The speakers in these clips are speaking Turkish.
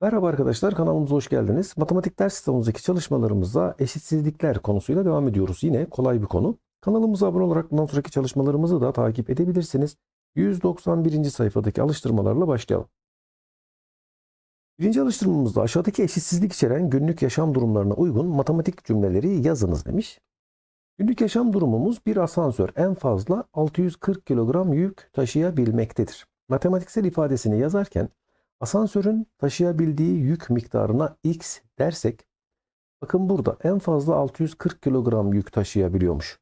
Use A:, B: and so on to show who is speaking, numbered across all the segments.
A: Merhaba arkadaşlar kanalımıza hoş geldiniz. Matematik ders kitabımızdaki çalışmalarımızda eşitsizlikler konusuyla devam ediyoruz. Yine kolay bir konu. Kanalımıza abone olarak bundan sonraki çalışmalarımızı da takip edebilirsiniz. 191. sayfadaki alıştırmalarla başlayalım. Birinci alıştırmamızda aşağıdaki eşitsizlik içeren günlük yaşam durumlarına uygun matematik cümleleri yazınız demiş. Günlük yaşam durumumuz bir asansör en fazla 640 kilogram yük taşıyabilmektedir. Matematiksel ifadesini yazarken asansörün taşıyabildiği yük miktarına x dersek bakın burada en fazla 640 kilogram yük taşıyabiliyormuş.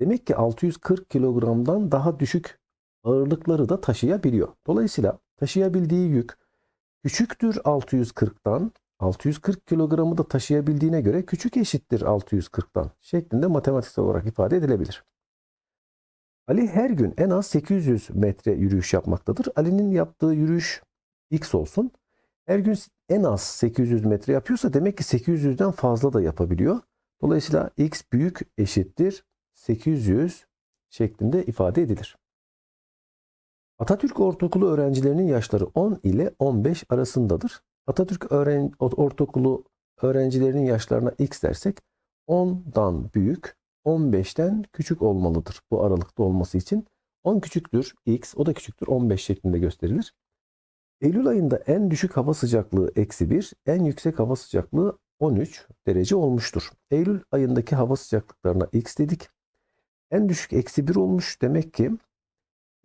A: Demek ki 640 kilogramdan daha düşük ağırlıkları da taşıyabiliyor. Dolayısıyla taşıyabildiği yük küçüktür 640'tan 640 kilogramı da taşıyabildiğine göre küçük eşittir 640'tan şeklinde matematiksel olarak ifade edilebilir. Ali her gün en az 800 metre yürüyüş yapmaktadır. Ali'nin yaptığı yürüyüş x olsun. Her gün en az 800 metre yapıyorsa demek ki 800'den fazla da yapabiliyor. Dolayısıyla x büyük eşittir 800 şeklinde ifade edilir. Atatürk Ortaokulu öğrencilerinin yaşları 10 ile 15 arasındadır. Atatürk öğren Ortaokulu öğrencilerinin yaşlarına x dersek 10'dan büyük, 15'ten küçük olmalıdır bu aralıkta olması için. 10 küçüktür x, o da küçüktür 15 şeklinde gösterilir. Eylül ayında en düşük hava sıcaklığı eksi 1, en yüksek hava sıcaklığı 13 derece olmuştur. Eylül ayındaki hava sıcaklıklarına x dedik. En düşük eksi 1 olmuş. Demek ki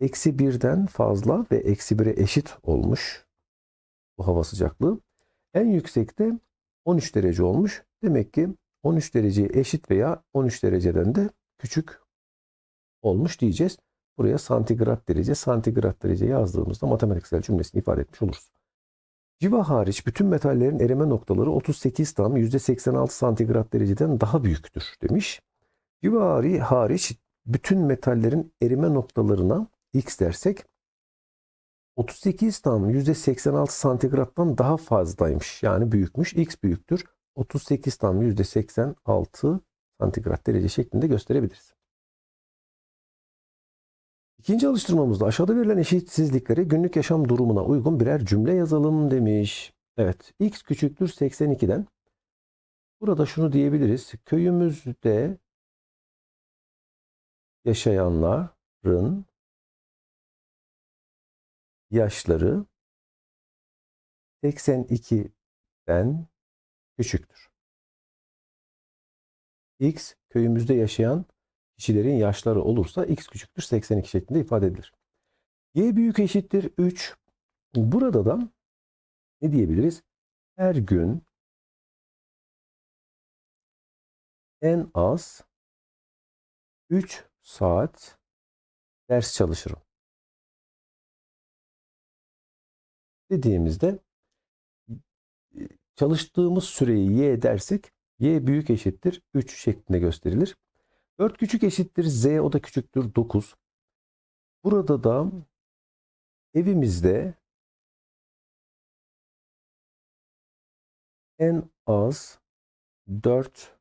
A: eksi 1'den fazla ve eksi 1'e eşit olmuş bu hava sıcaklığı. En yüksekte 13 derece olmuş. Demek ki 13 dereceye eşit veya 13 dereceden de küçük olmuş diyeceğiz. Buraya santigrat derece, santigrat derece yazdığımızda matematiksel cümlesini ifade etmiş oluruz. Civa hariç bütün metallerin erime noktaları 38 tam %86 santigrat dereceden daha büyüktür demiş. Civa hariç bütün metallerin erime noktalarına x dersek 38 tam %86 santigrattan daha fazlaymış. Yani büyükmüş. X büyüktür. 38 tam %86 santigrat derece şeklinde gösterebiliriz. İkinci alıştırmamızda aşağıda verilen eşitsizliklere günlük yaşam durumuna uygun birer cümle yazalım demiş. Evet, x küçüktür 82'den. Burada şunu diyebiliriz. Köyümüzde yaşayanların yaşları 82'den küçüktür. X köyümüzde yaşayan kişilerin yaşları olursa x küçüktür 82 şeklinde ifade edilir. Y büyük eşittir 3. Burada da ne diyebiliriz? Her gün en az 3 saat ders çalışırım. Dediğimizde çalıştığımız süreyi y dersek y büyük eşittir 3 şeklinde gösterilir. 4 küçük eşittir z o da küçüktür 9. Burada da evimizde en az 4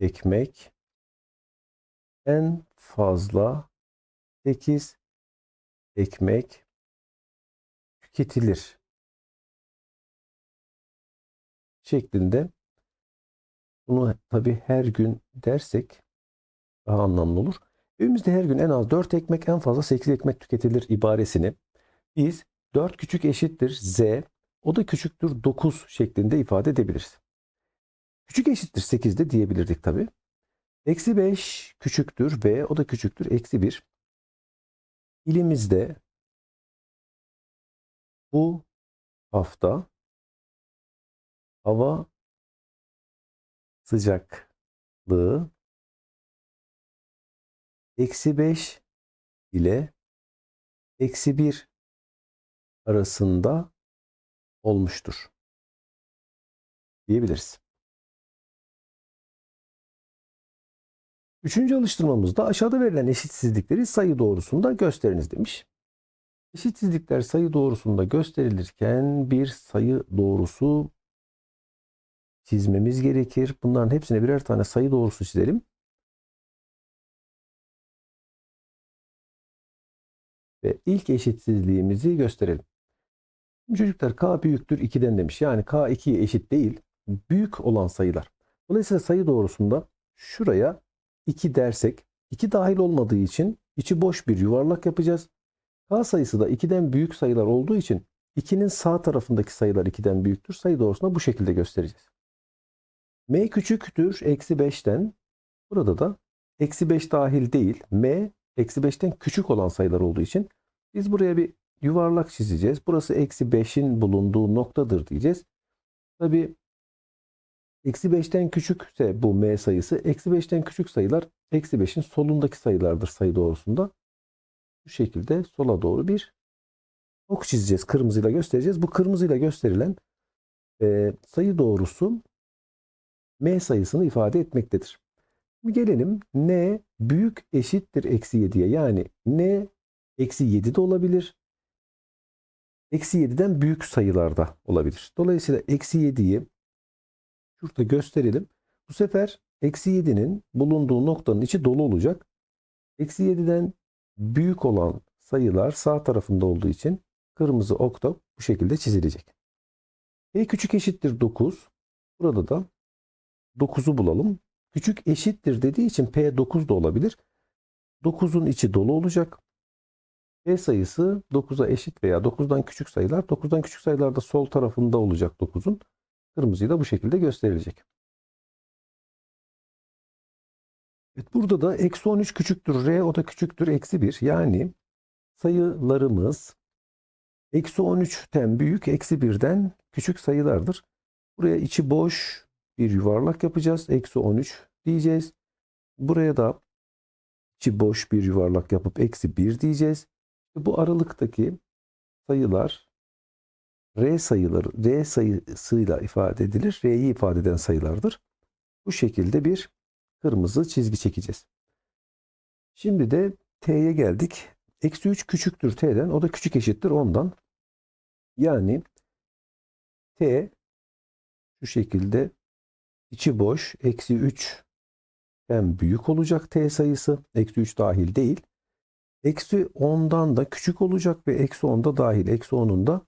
A: ekmek en fazla 8 ekmek tüketilir şeklinde bunu tabi her gün dersek daha anlamlı olur. Evimizde her gün en az 4 ekmek en fazla 8 ekmek tüketilir ibaresini biz 4 küçük eşittir z o da küçüktür 9 şeklinde ifade edebiliriz. Küçük eşittir 8 de diyebilirdik tabi. Eksi 5 küçüktür v o da küçüktür eksi 1. İlimizde bu hafta hava sıcaklığı eksi 5 ile eksi 1 arasında olmuştur diyebiliriz. Üçüncü alıştırmamızda aşağıda verilen eşitsizlikleri sayı doğrusunda gösteriniz demiş. Eşitsizlikler sayı doğrusunda gösterilirken bir sayı doğrusu çizmemiz gerekir. Bunların hepsine birer tane sayı doğrusu çizelim. Ve ilk eşitsizliğimizi gösterelim. Çocuklar k büyüktür 2'den demiş. Yani k 2'ye eşit değil. Büyük olan sayılar. Dolayısıyla sayı doğrusunda şuraya 2 dersek 2 dahil olmadığı için içi boş bir yuvarlak yapacağız. K sayısı da 2'den büyük sayılar olduğu için 2'nin sağ tarafındaki sayılar 2'den büyüktür. Sayı doğrusunda bu şekilde göstereceğiz. M küçüktür eksi 5'ten. Burada da eksi 5 dahil değil. M eksi 5'ten küçük olan sayılar olduğu için biz buraya bir yuvarlak çizeceğiz. Burası eksi 5'in bulunduğu noktadır diyeceğiz. Tabi eksi 5'ten küçükse bu m sayısı eksi 5'ten küçük sayılar eksi 5'in solundaki sayılardır sayı doğrusunda. Bu şekilde sola doğru bir ok çizeceğiz. Kırmızıyla göstereceğiz. Bu kırmızıyla gösterilen e, sayı doğrusu m sayısını ifade etmektedir. Gelelim n büyük eşittir eksi 7'ye. Yani n eksi 7 de olabilir. Eksi 7'den büyük sayılarda olabilir. Dolayısıyla eksi 7'yi şurada gösterelim. Bu sefer eksi 7'nin bulunduğu noktanın içi dolu olacak. Eksi 7'den büyük olan sayılar sağ tarafında olduğu için kırmızı ok da bu şekilde çizilecek. P küçük eşittir 9. Burada da 9'u bulalım. Küçük eşittir dediği için P 9 da olabilir. 9'un içi dolu olacak. P sayısı 9'a eşit veya 9'dan küçük sayılar. 9'dan küçük sayılar da sol tarafında olacak 9'un. Kırmızıyla bu şekilde gösterilecek. Evet, burada da eksi 13 küçüktür R o da küçüktür eksi 1. Yani sayılarımız eksi 13'ten büyük eksi 1'den küçük sayılardır. Buraya içi boş bir yuvarlak yapacağız. Eksi 13 diyeceğiz. Buraya da içi boş bir yuvarlak yapıp eksi 1 diyeceğiz. Bu aralıktaki sayılar R sayıları, R sayısıyla ifade edilir. R'yi ifade eden sayılardır. Bu şekilde bir kırmızı çizgi çekeceğiz. Şimdi de T'ye geldik. Eksi 3 küçüktür T'den. O da küçük eşittir ondan. Yani T şu şekilde içi boş. Eksi 3'ten büyük olacak T sayısı. Eksi 3 dahil değil. Eksi 10'dan da küçük olacak ve eksi 10'da dahil. Eksi 10'un da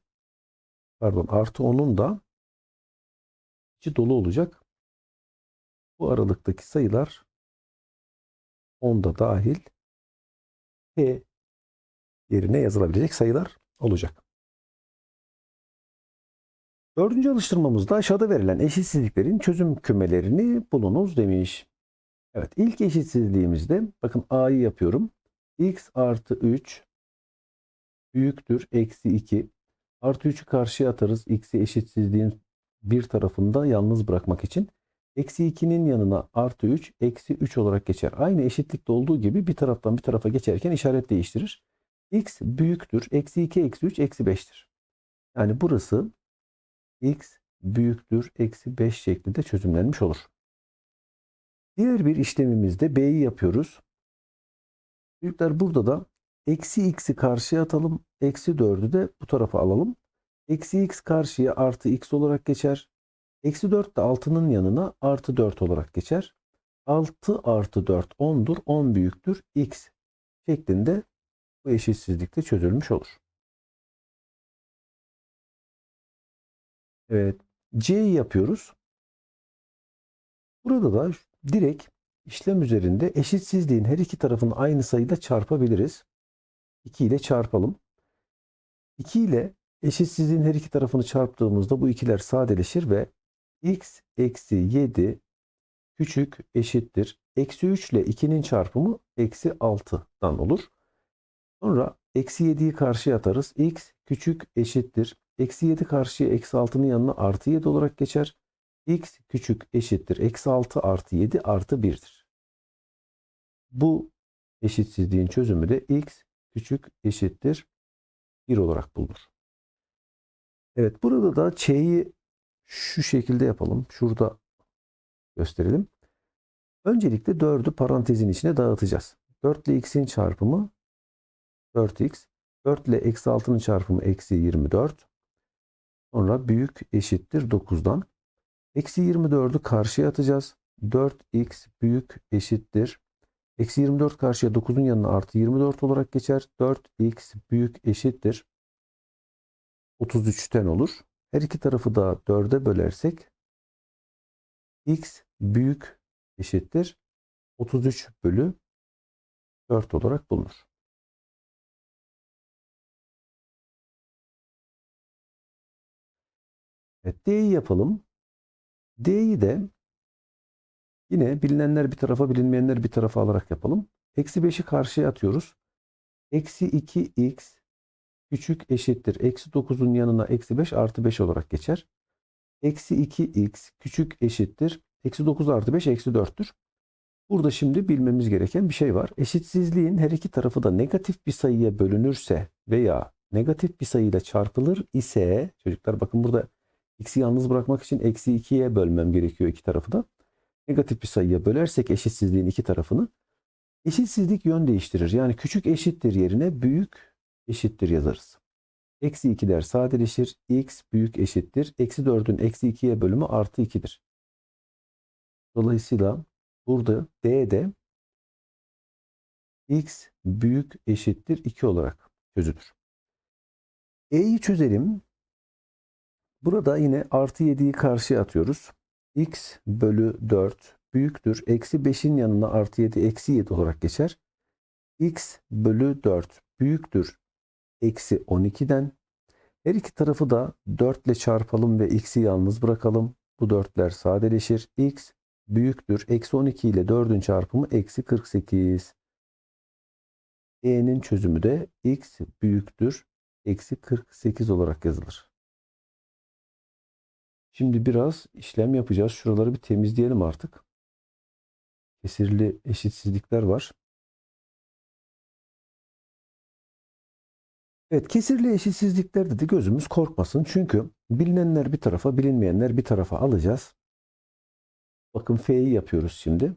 A: pardon artı 10'un da içi dolu olacak. Bu aralıktaki sayılar 10'da dahil P yerine yazılabilecek sayılar olacak. Dördüncü alıştırmamızda aşağıda verilen eşitsizliklerin çözüm kümelerini bulunuz demiş. Evet ilk eşitsizliğimizde bakın A'yı yapıyorum. x artı 3 büyüktür eksi 2. Artı 3'ü karşıya atarız. X'i eşitsizliğin bir tarafında yalnız bırakmak için. Eksi 2'nin yanına artı 3, eksi 3 olarak geçer. Aynı eşitlikte olduğu gibi bir taraftan bir tarafa geçerken işaret değiştirir. X büyüktür. Eksi 2, eksi 3, eksi 5'tir. Yani burası X büyüktür. Eksi 5 şeklinde çözümlenmiş olur. Diğer bir işlemimizde B'yi yapıyoruz. Büyükler burada da eksi x'i karşıya atalım. Eksi 4'ü de bu tarafa alalım. Eksi x karşıya artı x olarak geçer. Eksi 4 de 6'nın yanına artı 4 olarak geçer. 6 artı 4 10'dur. 10 büyüktür. x şeklinde bu eşitsizlikte çözülmüş olur. Evet. C'yi yapıyoruz. Burada da direkt işlem üzerinde eşitsizliğin her iki tarafını aynı sayıyla çarpabiliriz. 2 ile çarpalım. 2 ile eşitsizliğin her iki tarafını çarptığımızda bu ikiler sadeleşir ve x eksi 7 küçük eşittir. Eksi 3 ile 2'nin çarpımı eksi 6'dan olur. Sonra eksi 7'yi karşıya atarız. x küçük eşittir. Eksi 7 karşıya eksi 6'nın yanına artı 7 olarak geçer. x küçük eşittir. Eksi 6 artı 7 artı 1'dir. Bu eşitsizliğin çözümü de x küçük eşittir 1 olarak bulunur. Evet burada da ç'yi şu şekilde yapalım. Şurada gösterelim. Öncelikle 4'ü parantezin içine dağıtacağız. 4 ile x'in çarpımı 4x. 4 ile eksi 6'nın çarpımı eksi 24. Sonra büyük eşittir 9'dan. Eksi 24'ü karşıya atacağız. 4x büyük eşittir. Eksi 24 karşıya 9'un yanına artı 24 olarak geçer. 4x büyük eşittir. 33'ten olur. Her iki tarafı da 4'e bölersek x büyük eşittir 33 bölü 4 olarak bulunur. Evet, D'yi yapalım. D'yi de yine bilinenler bir tarafa bilinmeyenler bir tarafa alarak yapalım. Eksi 5'i karşıya atıyoruz. Eksi 2x küçük eşittir. Eksi 9'un yanına eksi 5 artı 5 olarak geçer. Eksi 2x küçük eşittir. Eksi 9 artı 5 eksi 4'tür. Burada şimdi bilmemiz gereken bir şey var. Eşitsizliğin her iki tarafı da negatif bir sayıya bölünürse veya negatif bir sayıyla çarpılır ise çocuklar bakın burada x'i yalnız bırakmak için eksi 2'ye bölmem gerekiyor iki tarafı da. Negatif bir sayıya bölersek eşitsizliğin iki tarafını eşitsizlik yön değiştirir. Yani küçük eşittir yerine büyük eşittir yazarız. Eksi 2 der sadeleşir. x büyük eşittir. Eksi 4'ün eksi 2'ye bölümü artı 2'dir. Dolayısıyla burada D'de x büyük eşittir 2 olarak çözülür. E'yi çözelim. Burada yine artı 7'yi karşıya atıyoruz. x bölü 4 büyüktür. Eksi 5'in yanına artı 7 eksi 7 olarak geçer. x bölü 4 büyüktür. Eksi 12'den. Her iki tarafı da 4 ile çarpalım ve x'i yalnız bırakalım. Bu 4'ler sadeleşir. x büyüktür. Eksi 12 ile 4'ün çarpımı eksi 48. E'nin çözümü de x büyüktür. Eksi 48 olarak yazılır. Şimdi biraz işlem yapacağız. Şuraları bir temizleyelim artık. Kesirli eşitsizlikler var. Evet kesirli eşitsizliklerde de gözümüz korkmasın. Çünkü bilinenler bir tarafa bilinmeyenler bir tarafa alacağız. Bakın F'yi yapıyoruz şimdi.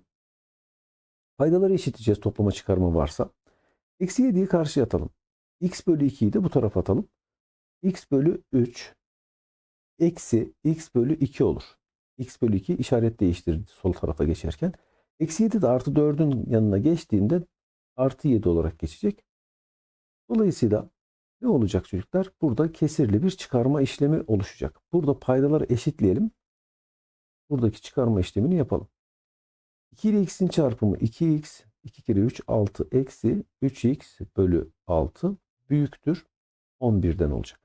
A: Paydaları eşitleyeceğiz toplama çıkarma varsa. Eksi 7'yi karşıya atalım. X bölü 2'yi de bu tarafa atalım. X bölü 3 eksi X bölü 2 olur. X bölü 2 işaret değiştirdi sol tarafa geçerken. Eksi 7 de artı 4'ün yanına geçtiğinde artı 7 olarak geçecek. Dolayısıyla ne olacak çocuklar? Burada kesirli bir çıkarma işlemi oluşacak. Burada paydaları eşitleyelim. Buradaki çıkarma işlemini yapalım. 2 ile x'in çarpımı 2x, 2 kere 3, 6 eksi 3x bölü 6 büyüktür 11'den olacak.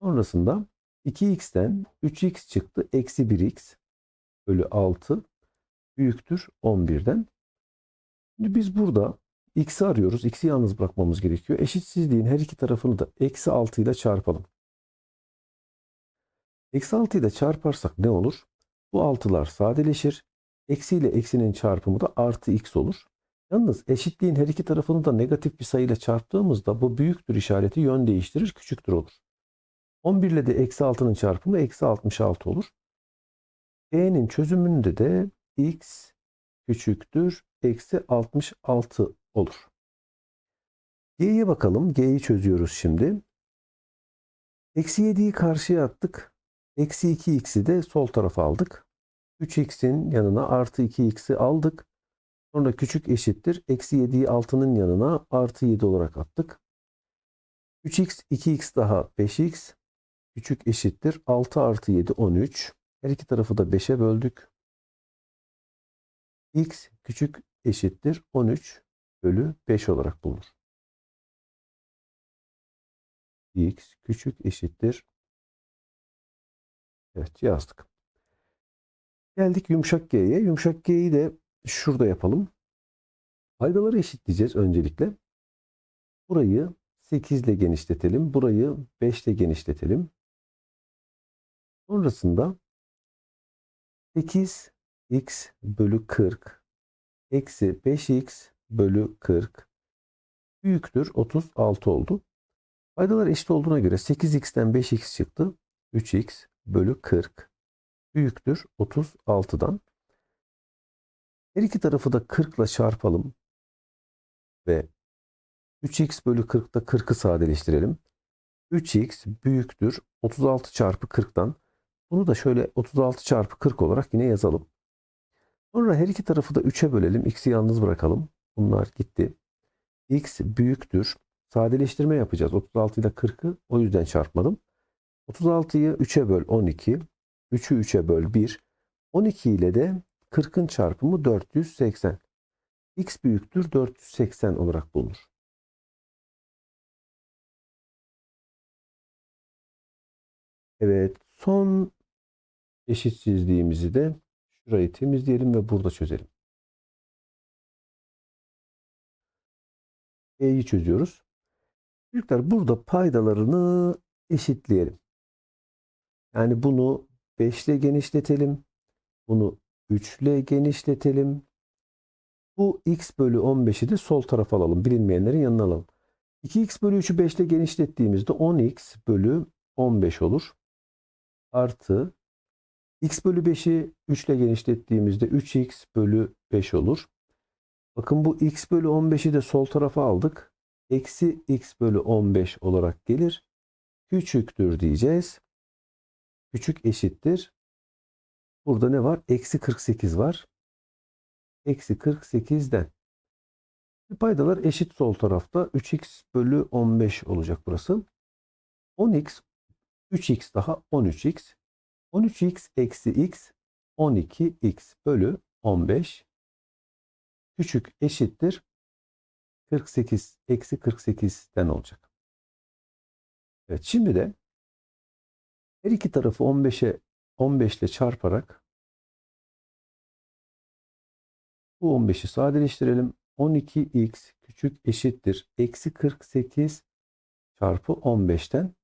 A: Sonrasında 2x'ten 3x çıktı. Eksi 1x bölü 6 büyüktür 11'den. Şimdi biz burada x'i arıyoruz. x'i yalnız bırakmamız gerekiyor. Eşitsizliğin her iki tarafını da eksi 6 ile çarpalım. Eksi 6 ile çarparsak ne olur? Bu 6'lar sadeleşir. Eksi ile eksinin çarpımı da artı x olur. Yalnız eşitliğin her iki tarafını da negatif bir sayıyla çarptığımızda bu büyüktür işareti yön değiştirir, küçüktür olur. 11 ile de eksi 6'nın çarpımı eksi 66 olur. E'nin çözümünde de x küçüktür eksi 66 olur. G'ye bakalım. G'yi çözüyoruz şimdi. Eksi 7'yi karşıya attık. Eksi 2x'i de sol tarafa aldık. 3x'in yanına artı 2x'i aldık. Sonra küçük eşittir. Eksi 7'yi 6'nın yanına artı 7 olarak attık. 3x, 2x daha 5x. Küçük eşittir. 6 artı 7 13. Her iki tarafı da 5'e böldük. x küçük eşittir. 13 bölü 5 olarak bulunur. x küçük eşittir. Evet yazdık. Geldik yumuşak g'ye. Yumuşak g'yi de şurada yapalım. Paydaları eşitleyeceğiz öncelikle. Burayı 8 ile genişletelim. Burayı 5 ile genişletelim. Sonrasında 8x bölü 40 eksi 5x bölü 40 büyüktür 36 oldu. Paydalar eşit olduğuna göre 8x'ten 5x çıktı. 3x bölü 40 büyüktür 36'dan. Her iki tarafı da 40 ile çarpalım. Ve 3x bölü 40'da 40'ı sadeleştirelim. 3x büyüktür 36 çarpı 40'dan. Bunu da şöyle 36 çarpı 40 olarak yine yazalım. Sonra her iki tarafı da 3'e bölelim. X'i yalnız bırakalım. Bunlar gitti. X büyüktür. sadeleştirme yapacağız. 36 ile 40'ı o yüzden çarpmadım. 36'yı 3'e böl 12. 3'ü 3'e böl 1. 12 ile de 40'ın çarpımı 480. X büyüktür 480 olarak bulunur. Evet, son eşitsizliğimizi de şurayı temizleyelim ve burada çözelim. E'yi çözüyoruz. Çocuklar burada paydalarını eşitleyelim. Yani bunu 5 ile genişletelim. Bunu 3 ile genişletelim. Bu x bölü 15'i de sol tarafa alalım. Bilinmeyenlerin yanına alalım. 2x bölü 3'ü 5 ile genişlettiğimizde 10x bölü 15 olur. Artı x bölü 5'i 3 ile genişlettiğimizde 3x bölü 5 olur. Bakın bu x bölü 15'i de sol tarafa aldık. Eksi x bölü 15 olarak gelir. Küçüktür diyeceğiz. Küçük eşittir. Burada ne var? Eksi 48 var. Eksi 48'den. Paydalar eşit sol tarafta. 3x bölü 15 olacak burası. 10x 3x daha 13x. 13x eksi x 12x bölü 15 küçük eşittir 48 eksi 48'den olacak. Evet şimdi de her iki tarafı 15'e 15 ile çarparak bu 15'i sadeleştirelim. 12x küçük eşittir eksi 48 çarpı 15'ten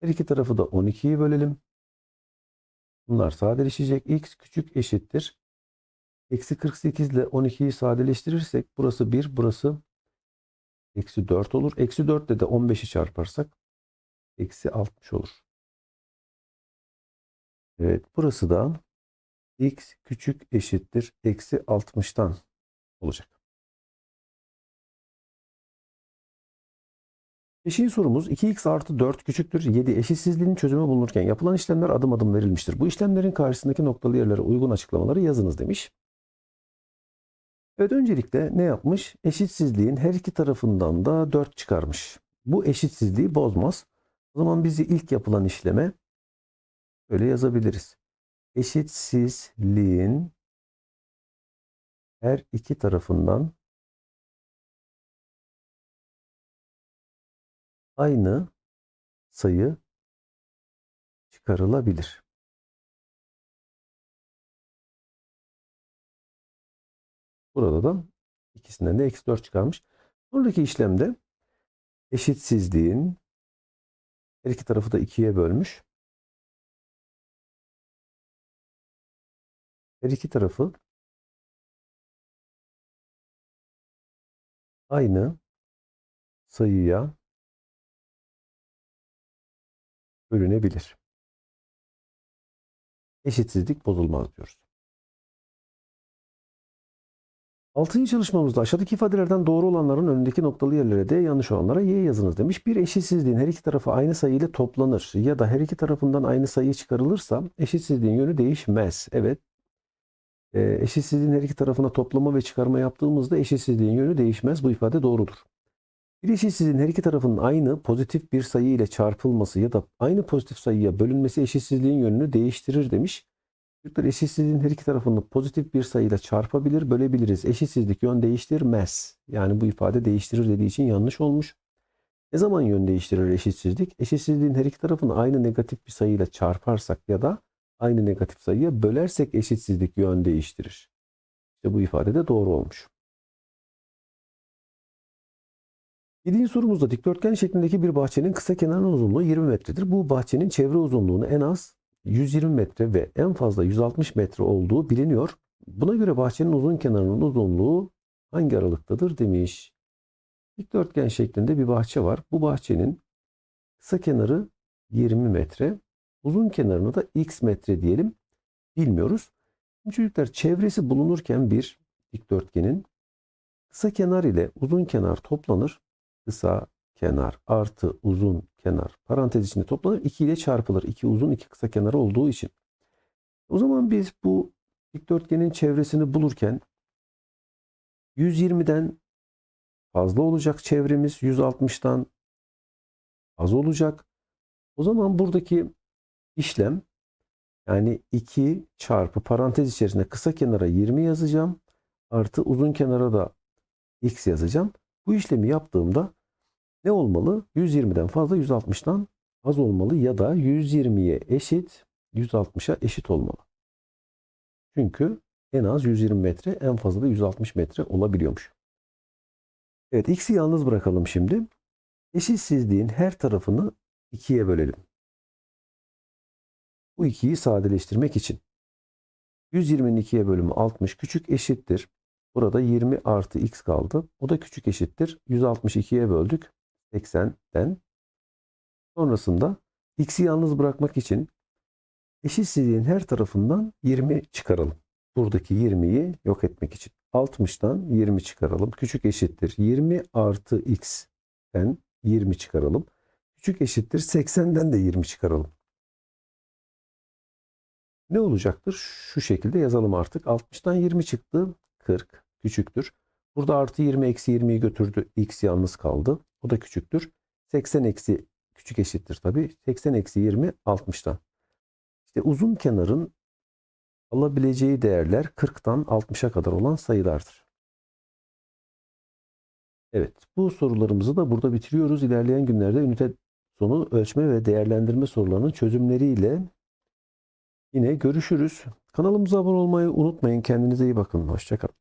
A: her iki tarafı da 12'yi bölelim. Bunlar sadeleşecek. x küçük eşittir. Eksi 48 ile 12'yi sadeleştirirsek burası 1, burası eksi 4 olur. Eksi 4 ile de 15'i çarparsak eksi 60 olur. Evet burası da x küçük eşittir. Eksi 60'tan olacak. Beşinci sorumuz 2x artı 4 küçüktür 7 eşitsizliğinin çözümü bulunurken yapılan işlemler adım adım verilmiştir. Bu işlemlerin karşısındaki noktalı yerlere uygun açıklamaları yazınız demiş. Evet öncelikle ne yapmış? Eşitsizliğin her iki tarafından da 4 çıkarmış. Bu eşitsizliği bozmaz. O zaman bizi ilk yapılan işleme böyle yazabiliriz. Eşitsizliğin her iki tarafından aynı sayı çıkarılabilir. Burada da ikisinden de eksi 4 çıkarmış. Sonraki işlemde eşitsizliğin her iki tarafı da 2'ye bölmüş. Her iki tarafı aynı sayıya bölünebilir. Eşitsizlik bozulmaz diyoruz. Altıncı çalışmamızda aşağıdaki ifadelerden doğru olanların önündeki noktalı yerlere de yanlış olanlara y yazınız demiş. Bir eşitsizliğin her iki tarafı aynı sayı ile toplanır ya da her iki tarafından aynı sayı çıkarılırsa eşitsizliğin yönü değişmez. Evet. E, eşitsizliğin her iki tarafına toplama ve çıkarma yaptığımızda eşitsizliğin yönü değişmez. Bu ifade doğrudur. Bir eşitsizliğin her iki tarafının aynı pozitif bir sayı ile çarpılması ya da aynı pozitif sayıya bölünmesi eşitsizliğin yönünü değiştirir demiş. Çocuklar eşitsizliğin her iki tarafını pozitif bir sayıyla çarpabilir, bölebiliriz. Eşitsizlik yön değiştirmez. Yani bu ifade değiştirir dediği için yanlış olmuş. Ne zaman yön değiştirir eşitsizlik? Eşitsizliğin her iki tarafını aynı negatif bir sayıyla çarparsak ya da aynı negatif sayıya bölersek eşitsizlik yön değiştirir. İşte bu ifade de doğru olmuş. Yedinci sorumuzda dikdörtgen şeklindeki bir bahçenin kısa kenarının uzunluğu 20 metredir. Bu bahçenin çevre uzunluğunu en az 120 metre ve en fazla 160 metre olduğu biliniyor. Buna göre bahçenin uzun kenarının uzunluğu hangi aralıktadır demiş. Dikdörtgen şeklinde bir bahçe var. Bu bahçenin kısa kenarı 20 metre. Uzun kenarını da x metre diyelim. Bilmiyoruz. Şimdi çocuklar çevresi bulunurken bir dikdörtgenin kısa kenar ile uzun kenar toplanır. Kısa kenar artı uzun kenar parantez içinde toplanır. 2 ile çarpılır. 2 uzun 2 kısa kenar olduğu için. O zaman biz bu dikdörtgenin çevresini bulurken 120'den fazla olacak çevremiz 160'tan az olacak. O zaman buradaki işlem yani 2 çarpı parantez içerisinde kısa kenara 20 yazacağım. Artı uzun kenara da x yazacağım. Bu işlemi yaptığımda ne olmalı? 120'den fazla 160'tan az olmalı ya da 120'ye eşit 160'a eşit olmalı. Çünkü en az 120 metre en fazla da 160 metre olabiliyormuş. Evet x'i yalnız bırakalım şimdi. Eşitsizliğin her tarafını 2'ye bölelim. Bu 2'yi sadeleştirmek için. 120'nin 2'ye bölümü 60 küçük eşittir. Burada 20 artı x kaldı. O da küçük eşittir. 162'ye böldük. 80'den. Sonrasında x'i yalnız bırakmak için eşitsizliğin her tarafından 20 çıkaralım. Buradaki 20'yi yok etmek için. 60'tan 20 çıkaralım. Küçük eşittir. 20 artı x'ten 20 çıkaralım. Küçük eşittir. 80'den de 20 çıkaralım. Ne olacaktır? Şu şekilde yazalım artık. 60'tan 20 çıktı. 40 küçüktür. Burada artı 20 eksi 20'yi götürdü. X yalnız kaldı. O da küçüktür. 80 eksi küçük eşittir tabii. 80 eksi 20 60'tan. İşte uzun kenarın alabileceği değerler 40'tan 60'a kadar olan sayılardır. Evet, bu sorularımızı da burada bitiriyoruz. İlerleyen günlerde ünite sonu ölçme ve değerlendirme sorularının çözümleriyle yine görüşürüz. Kanalımıza abone olmayı unutmayın. Kendinize iyi bakın. Hoşçakalın.